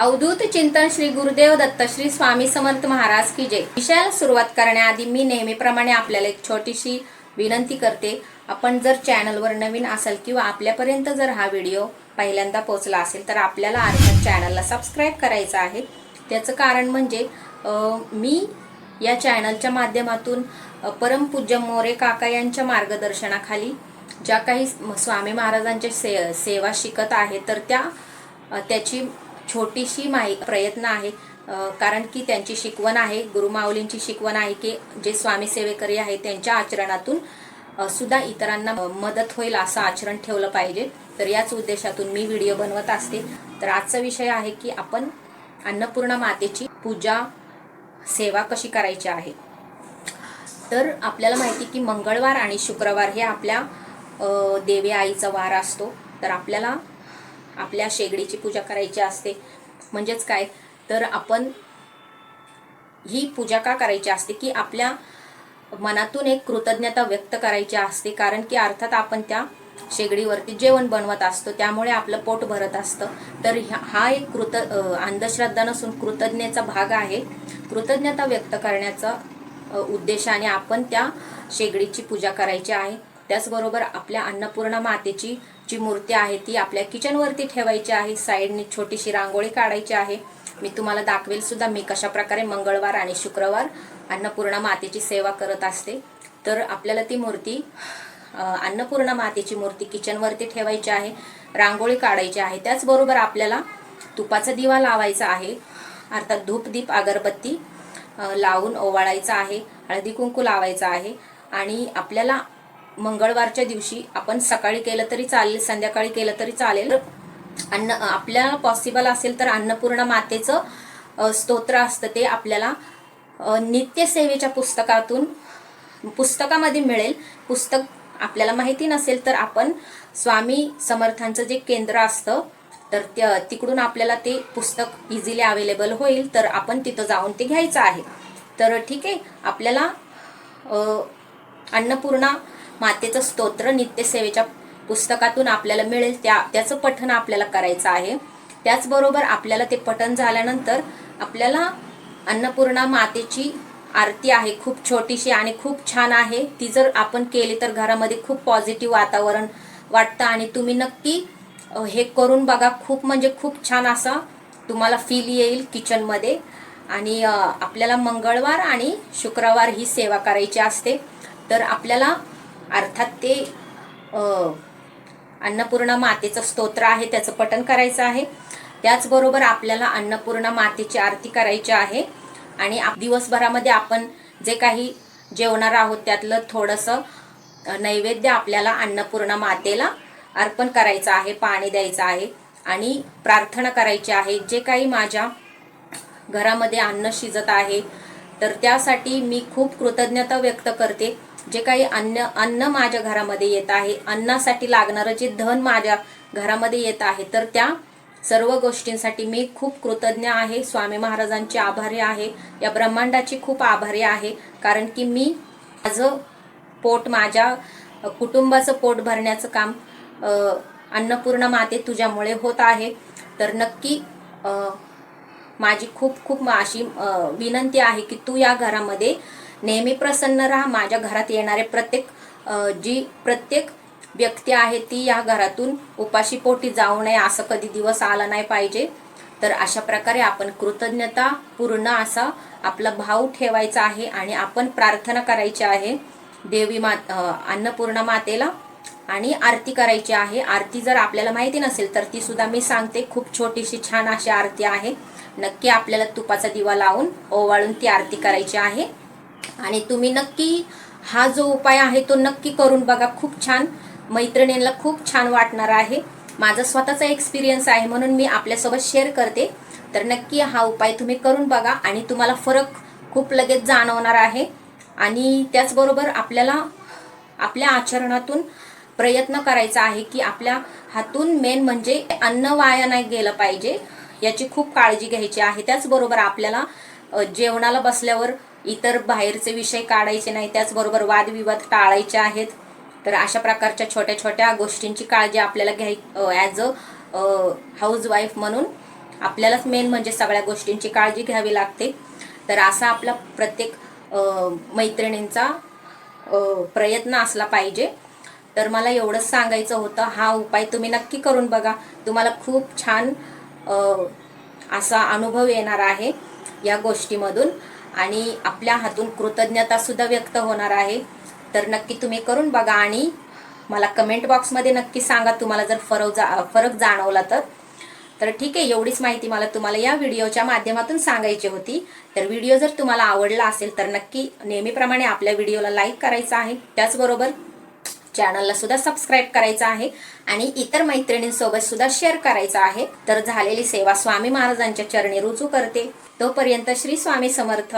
अवधूत चिंतन श्री गुरुदेव दत्त श्री स्वामी समर्थ महाराज की जय. विषयाला सुरुवात करण्याआधी मी नेहमीप्रमाणे आपल्याला एक छोटीशी विनंती करते. आपण जर चॅनलवर नवीन असाल किंवा आपल्यापर्यंत जर हा व्हिडिओ पहिल्यांदा पोहोचला असेल तर आपल्याला अर्थात चॅनलला सबस्क्राईब करायचं आहे. त्याचं कारण म्हणजे मी या चॅनलच्या माध्यमातून परमपूज्य मोरे काका यांच्या मार्गदर्शनाखाली ज्या काही स्वामी महाराजांच्या से सेवा शिकत आहे तर त्या त्याची छोटीशी माही प्रयत्न आहे. कारण की त्यांची शिकवण आहे. गुरुमाऊलींची शिकवण आहे की जे स्वामी सेवेकरी आहे त्यांच्या आचरणातून सुद्धा इतरांना मदत होईल असं आचरण ठेवलं पाहिजे. तर याच उद्देशातून मी व्हिडिओ बनवत असते. तर आजचा विषय आहे की आपण अन्नपूर्णा मातेची पूजा सेवा कशी करायची आहे. तर आपल्याला माहिती की मंगळवार आणि शुक्रवार हे आपल्या देवी आईचा वार असतो. तर आपल्याला आपल्या शेगडीची पूजा करायची असते. म्हणजेच काय? तर आपण ही पूजा का करायची असते? की आपल्या मनातून एक कृतज्ञता व्यक्त करायची असते. कारण की अर्थात आपण त्या शेगडीवरती जेवण बनवत असतो. त्यामुळे आपलं पोट भरत असतं. तर ह्या- हा एक कृत अंधश्रद्धा नसून कृतज्ञेचा भाग आहे. कृतज्ञता व्यक्त करण्याचा उद्देशाने आपण त्या शेगडीची पूजा करायची आहे. त्याचबरोबर आपल्या अन्नपूर्णा मातेची जी मूर्ती आहे ती आपल्या किचनवरती ठेवायची आहे. साईडने छोटीशी रांगोळी काढायची आहे. मी तुम्हाला दाखवेल सुद्धा मी कशा प्रकारे मंगळवार आणि शुक्रवार अन्नपूर्णा मातेची सेवा करत असते. तर आपल्याला ती मूर्ती अन्नपूर्णा मातेची मूर्ती किचनवरती ठेवायची आहे. रांगोळी काढायची आहे. त्याचबरोबर आपल्याला तुपाचा दिवा लावायचा आहे. अर्थात धूप दीप अगरबत्ती लावून ओवाळायचा आहे. हळदी कुंकू लावायचा आहे. आणि आपल्याला मंगळवारच्या दिवशी आपण सकाळी केलं तरी चालेल संध्याकाळी केलं तरी चालेल. अन्न आपल्या पॉसिबल असेल तर अन्नपूर्णा मातेचं स्तोत्र असतं ते आपल्याला नित्यसेवेच्या पुस्तकातून पुस्तकामध्ये मिळेल. पुस्तक आपल्याला माहिती नसेल तर आपण स्वामी समर्थांचं जे केंद्र असतं तर त्या तिकडून आपल्याला ते पुस्तक इझिली अवेलेबल होईल तर आपण तिथं जाऊन ते घ्यायचं आहे. तर ठीक आहे आपल्याला अन्नपूर्णा मातेचं स्तोत्र नित्यसेवेच्या पुस्तकातून आपल्याला मिळेल. त्या त्याचं पठण आपल्याला करायचं आहे. त्याचबरोबर आपल्याला ते पठण झाल्यानंतर आपल्याला अन्नपूर्णा मातेची आरती आहे. खूप छोटीशी आणि खूप छान आहे. ती जर आपण केली तर घरामध्ये खूप पॉझिटिव्ह वातावरण वाटतं आणि तुम्ही नक्की हे करून बघा. खूप म्हणजे खूप छान असा तुम्हाला फील येईल किचनमध्ये आणि आपल्याला मंगळवार आणि शुक्रवार ही सेवा करायची असते. तर आपल्याला अर्थात ते अन्नपूर्णा मातेचं स्तोत्र आहे त्याचं पठण करायचं आहे. त्याचबरोबर आपल्याला अन्नपूर्णा मातेची आरती करायची आहे. आणि दिवसभरामध्ये आपण जे काही जेवणार आहोत त्यातलं थोडंसं नैवेद्य आपल्याला अन्नपूर्णा मातेला अर्पण करायचं आहे पाणी द्यायचं आहे. आणि प्रार्थना करायची आहे. जे काही माझ्या घरामध्ये अन्न शिजत आहे तर त्यासाठी मी खूप कृतज्ञता व्यक्त करते. जे काही अन्न अन्न माझ्या घरामध्ये येत आहे अन्नासाठी लागणारं जे धन माझ्या घरामध्ये येत आहे तर त्या सर्व गोष्टींसाठी मी खूप कृतज्ञ आहे. स्वामी महाराजांचे आभारी आहे. या ब्रह्मांडाची खूप आभारी आहे कारण की मी माझं पोट माझ्या कुटुंबाचं पोट भरण्याचं काम अन्नपूर्ण माते तुझ्यामुळे होत आहे. तर नक्की माझी खूप खूप अशी विनंती आहे की तू या घरामध्ये नेहमी प्रसन्न राहा. माझ्या घरात येणारे प्रत्येक जी प्रत्येक व्यक्ती आहे ती या घरातून उपाशी पोटी जाऊ नये. असं कधी दिवस आला नाही पाहिजे. तर अशा प्रकारे आपण कृतज्ञता पूर्ण असा आपला भाव ठेवायचा आहे आणि आपण प्रार्थना करायची आहे. देवी मा अन्नपूर्णा मातेला आणि आरती करायची आहे. आरती जर आपल्याला माहिती नसेल तर ती सुद्धा मी सांगते. खूप छोटीशी छान अशी आरती आहे. नक्की आपल्याला तुपाचा दिवा लावून ओवाळून ती आरती करायची आहे. आणि तुम्ही नक्की हा जो उपाय आहे तो नक्की करून बघा. खूप छान. मैत्रिणींना खूप छान वाटणार आहे. माझा स्वतःचा एक्सपिरियन्स आहे म्हणून मी आपल्यासोबत शेअर करते. तर नक्की हा उपाय तुम्ही करून बघा आणि तुम्हाला फरक खूप लगेच जाणवणार आहे. आणि त्याचबरोबर आपल्याला आपल्या आचरणातून प्रयत्न करायचा आहे की आपल्या हातून मेन म्हणजे अन्न वाया नाही गेलं पाहिजे याची खूप काळजी घ्यायची आहे. त्याचबरोबर आपल्याला जेवणाला बसल्यावर इतर बाहेरचे विषय काढायचे नाही त्याचबरोबर वादविवाद टाळायचे आहेत. तर अशा प्रकारच्या छोट्या छोट्या गोष्टींची काळजी आपल्याला घ्याय ॲज अ हाऊस वाईफ म्हणून आपल्यालाच मेन म्हणजे सगळ्या गोष्टींची काळजी घ्यावी लागते. तर असा आपला प्रत्येक मैत्रिणींचा प्रयत्न असला पाहिजे. तर मला एवढंच सांगायचं होतं. हा उपाय तुम्ही नक्की करून बघा. तुम्हाला खूप छान असा अनुभव येणार आहे. या गोष्टीमधून. आणि आपल्या हातून कृतज्ञता सुद्धा व्यक्त होणार आहे. तर नक्की तुम्ही करून बघा आणि मला कमेंट बॉक्समध्ये नक्की सांगा तुम्हाला जर फरक जा फरक जाणवला तर. तर ठीक आहे एवढीच माहिती मला तुम्हाला या व्हिडिओच्या माध्यमातून सांगायची होती. तर व्हिडिओ जर तुम्हाला आवडला असेल तर नक्की नेहमीप्रमाणे आपल्या व्हिडिओला लाईक करायचा आहे. त्याचबरोबर चॅनलला सुद्धा सबस्क्राईब करायचं आहे आणि इतर मैत्रिणींसोबत सुद्धा शेअर करायचं आहे. तर झालेली सेवा स्वामी महाराजांच्या चरणी रुजू करते. तोपर्यंत श्री स्वामी समर्थ.